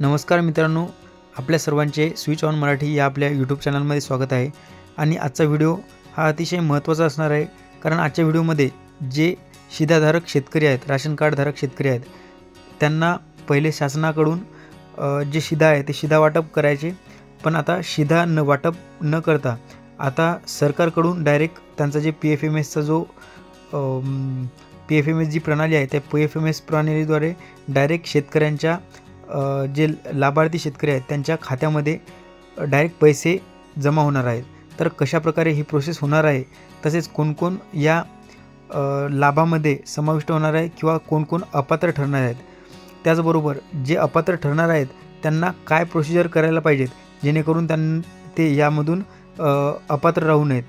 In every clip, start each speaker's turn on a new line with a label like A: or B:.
A: नमस्कार मित्रांनो आपल्या सर्वांचे स्विच ऑन मराठी या आपल्या यूट्यूब चॅनलमध्ये स्वागत आहे. आणि आजचा व्हिडिओ हा अतिशय महत्त्वाचा असणार आहे कारण आजच्या व्हिडिओमध्ये जे शिधाधारक शेतकरी आहेत राशन कार्डधारक शेतकरी आहेत त्यांना पहिले शासनाकडून जे शिधा आहे ते शिधा वाटप करायचे. पण आता शिधा न वाटप न करता आता सरकारकडून डायरेक्ट त्यांचा जे पी एफ एम एसचा जो पी एफ एम एस जी प्रणाली आहे त्या पी एफ एम एस प्रणालीद्वारे डायरेक्ट शेतकऱ्यांच्या जे लाभार्थी शेतकरी आहेत त्यांच्या खात्यामध्ये डायरेक्ट पैसे जमा होणार आहेत. तर कशाप्रकारे ही प्रोसेस होणार आहे? तसेच कोणकोण या लाभामध्ये समाविष्ट होणार आहे किंवा कोणकोण अपात्र ठरणार आहेत? त्याचबरोबर जे अपात्र ठरणार आहेत त्यांना काय प्रोसिजर करायला पाहिजेत? जेणेकरून त्यां ते यामधून अपात्र राहू नयेत.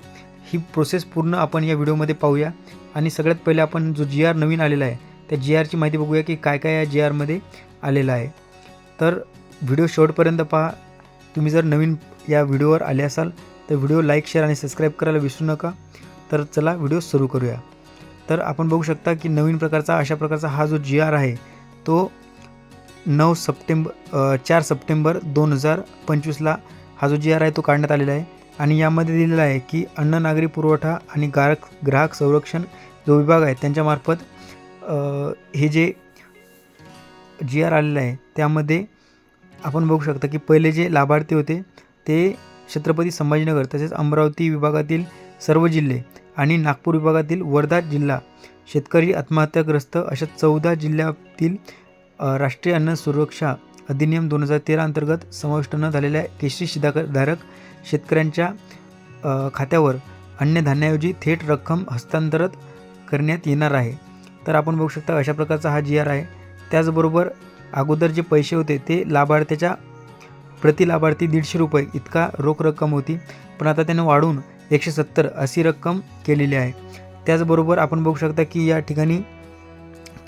A: ही प्रोसेस पूर्ण आपण या व्हिडिओमध्ये पाहूया. आणि सगळ्यात पहिले आपण जो जी आर नवीन आलेला आहे त्या जी आरची माहिती बघूया की काय काय या जी आरमध्ये आलेलं आहे. तर व्हिडिओ शेवटपर्यंत पहा. तुम्ही जर नवीन या व्हिडिओवर आले असाल तर व्हिडिओ लाईक शेअर आणि सबस्क्राईब करायला विसरू नका. तर चला व्हिडिओ सुरू करूया. तर आपण बघू शकता की नवीन प्रकारचा अशा प्रकारचा हा जो जी आर आहे तो नऊ सप्टेंबर चार सप्टेंबर दोन हजार पंचवीसला हा जो जी आर आहे तो काढण्यात आलेला आहे. आणि यामध्ये दिलेला आहे की अन्न नागरी पुरवठा आणि ग्राहक ग्राहक संरक्षण जो विभाग आहे त्यांच्यामार्फत हे जे जी आर आलेलं आहे त्यामध्ये आपण बघू शकता की पहिले जे लाभार्थी होते ते छत्रपती संभाजीनगर तसेच अमरावती विभागातील सर्व जिल्हे आणि नागपूर विभागातील वर्धा जिल्हा शेतकरी आत्महत्याग्रस्त अशा चौदा जिल्ह्यातील राष्ट्रीय अन्न सुरक्षा अधिनियम दोन हजार तेरा अंतर्गत समाविष्ट न झालेल्या केशरी शिधाधारक शेतकऱ्यांच्या खात्यावर अन्नधान्याऐवजी थेट रक्कम हस्तांतरित करण्यात येणार आहे. तर आपण बघू शकता अशा प्रकारचा हा जी आर आहे. त्याचबरोबर अगोदर जे पैसे होते ते लाभार्थ्याच्या प्रति लाभार्थी दीडशे रुपये इतका रोख रक्कम होती. पण आता त्याने वाढवून एकशे सत्तर अशी रक्कम केलेली आहे. त्याचबरोबर आपण बघू शकता की या ठिकाणी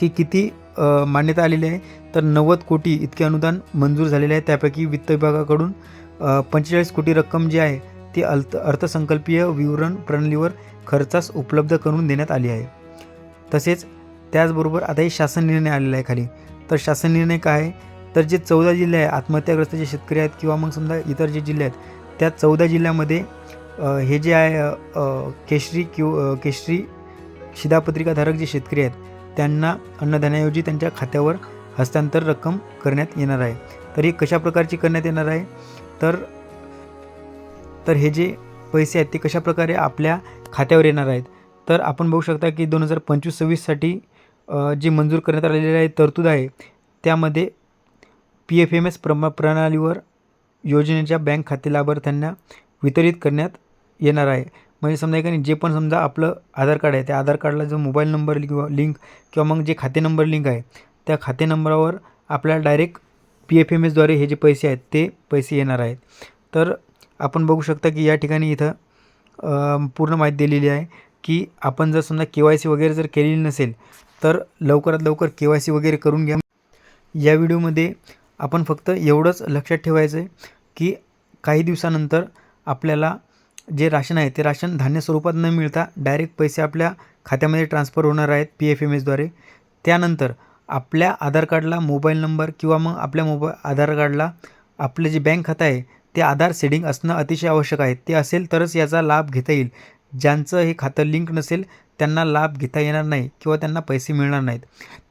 A: की किती मान्यता आलेली आहे. तर नव्वद कोटी इतके अनुदान मंजूर झालेले आहे. त्यापैकी वित्त विभागाकडून पंचेचाळीस कोटी रक्कम जी आहे ती अल्थ अर्थसंकल्पीय विवरण प्रणालीवर खर्चास उपलब्ध करून देण्यात आली आहे. तसेच त्याचबरोबर आता हे शासन निर्णय आलेला आहे खाली. तर शासन निर्णय काय आहे? तर जे चौदा जिल्हे आहे आत्महत्याग्रस्त जे शेतकरी आहेत किंवा मग समजा इतर जे जिल्हे आहेत त्या चौदा जिल्ह्यामध्ये हे जे आहे केशरी किंवा केशरी शिधापत्रिकाधारक जे शेतकरी आहेत त्यांना अन्नधान्याऐवजी त्यांच्या खात्यावर हस्तांतर रक्कम करण्यात येणार आहे. तर ही कशा प्रकारची करण्यात येणार आहे? तर तर हे जे पैसे आहेत ते कशा प्रकारे आपल्या खात्यावर येणार आहेत? तर आपण बघू शकता की दोन हजार पंचवीस सव्वीससाठी जे मंजूर करण्यात आलेली आहे तरतूद आहे त्यामध्ये पी एफ एम एस प्रमा प्रणालीवर योजनेच्या बँक खाते लाभार्थ्यांना वितरित करण्यात येणार आहे. म्हणजे समजा एकाने जे पण समजा आपलं आधार कार्ड आहे त्या आधार कार्डला जो मोबाईल नंबर किंवा लिंक किंवा मग जे खाते नंबर लिंक आहे त्या खाते नंबरावर आपल्याला डायरेक्ट पी एफ एम एसद्वारे हे जे पैसे आहेत ते पैसे येणार आहेत. तर आपण बघू शकता की या ठिकाणी इथं पूर्ण माहिती दिलेली आहे की आपण जर समजा के वाय सी वगैरे जर केलेली नसेल तर लवकरात लवकर के वाय सी वगैरे करून घ्या. या व्हिडिओमध्ये आपण फक्त एवढंच लक्षात ठेवायचं आहे की काही दिवसानंतर आपल्याला जे राशन आहे ते राशन धान्य स्वरूपात न मिळता डायरेक्ट पैसे आपल्या खात्यामध्ये ट्रान्सफर होणार आहेत पी एफ एम एसद्वारे त्यानंतर आपल्या आधार कार्डला मोबाईल नंबर किंवा मग आपल्या मोबा आधार कार्डला आपलं जे बँक खातं आहे ते आधार सेडिंग असणं अतिशय आवश्यक आहे. ते असेल तरच याचा लाभ घेता येईल. ज्यांचं हे खातं लिंक नसेल त्यांना लाभ घेता येणार नाही किंवा त्यांना पैसे मिळणार नाहीत.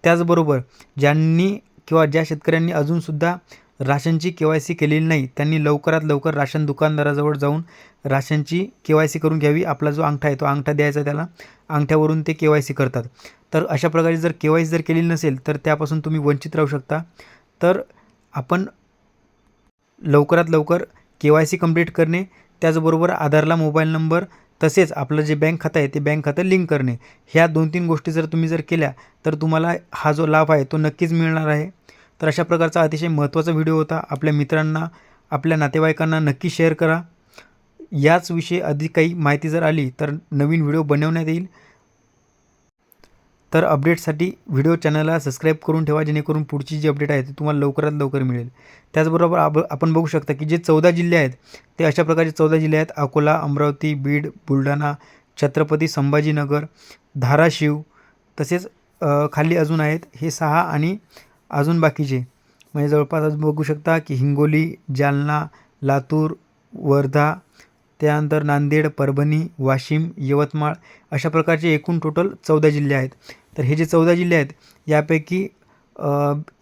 A: त्याचबरोबर ज्यांनी किंवा ज्या शेतकऱ्यांनी अजूनसुद्धा राशनची के वाय सी केलेली नाही त्यांनी लवकरात लवकर राशन दुकानदाराजवळ जाऊन राशनची के वाय सी करून घ्यावी. आपला जो अंगठा आहे तो अंगठा द्यायचा त्याला. अंगठ्यावरून ते के वाय सी करतात. तर अशा प्रकारे जर के वाय सी जर केलेली नसेल तर त्यापासून तुम्ही वंचित राहू शकता. तर आपण लवकरात लवकर के वाय सी कंप्लीट करणे. त्याचबरोबर आधारला मोबाईल नंबर तसेच आपलं जे बँक खातं आहे ते बँक खातं लिंक करणे. ह्या दोन तीन गोष्टी जर तुम्ही जर केल्या तर तुम्हाला हा जो लाभ आहे तो नक्कीच मिळणार आहे. तर अशा प्रकारचा अतिशय महत्त्वाचा व्हिडिओ होता. आपल्या मित्रांना आपल्या नातेवाईकांना नक्की शेअर करा. याच विषयी अधिक काही माहिती जर आली तर नवीन व्हिडिओ बनवण्यात येईल. तर अपडेटसाठी व्हिडिओ चॅनलला सबस्क्राईब करून ठेवा जेणेकरून पुढची जी अपडेट आहे ती तुम्हाला लवकरात लवकर मिळेल. त्याचबरोबर आप आपण बघू शकता की जे चौदा जिल्हे आहेत ते अशा प्रकारचे चौदा जिल्हे आहेत. अकोला अमरावती बीड बुलढाणा छत्रपती संभाजीनगर धाराशिव तसेच खाली अजून आहेत. हे सहा आणि अजून बाकीचे. म्हणजे जवळपास अजून बघू शकता की हिंगोली जालना लातूर वर्धा त्यानंतर नांदेड परभणी वाशिम यवतमाळ अशा प्रकारचे एकूण टोटल चौदा जिल्हे आहेत. तर हे जे चौदा जिल्हे आहेत यापैकी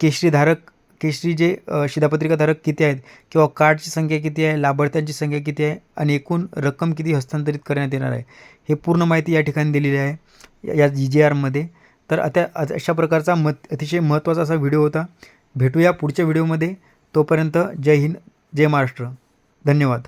A: केशरीधारक केशरी जे शिधापत्रिकाधारक किती आहेत किंवा कार्डची संख्या किती आहे लाभार्थ्यांची संख्या किती आहे आणि एकूण रक्कम किती हस्तांतरित करण्यात येणार आहे हे पूर्ण माहिती या ठिकाणी दिलेली आहे या- या जी जे आरमध्ये. तर आता अशा प्रकारचा मत अतिशय महत्त्वाचा असा व्हिडिओ होता. भेटूया पुढच्या व्हिडिओमध्ये. तोपर्यंत जय हिंद जय महाराष्ट्र. धन्यवाद.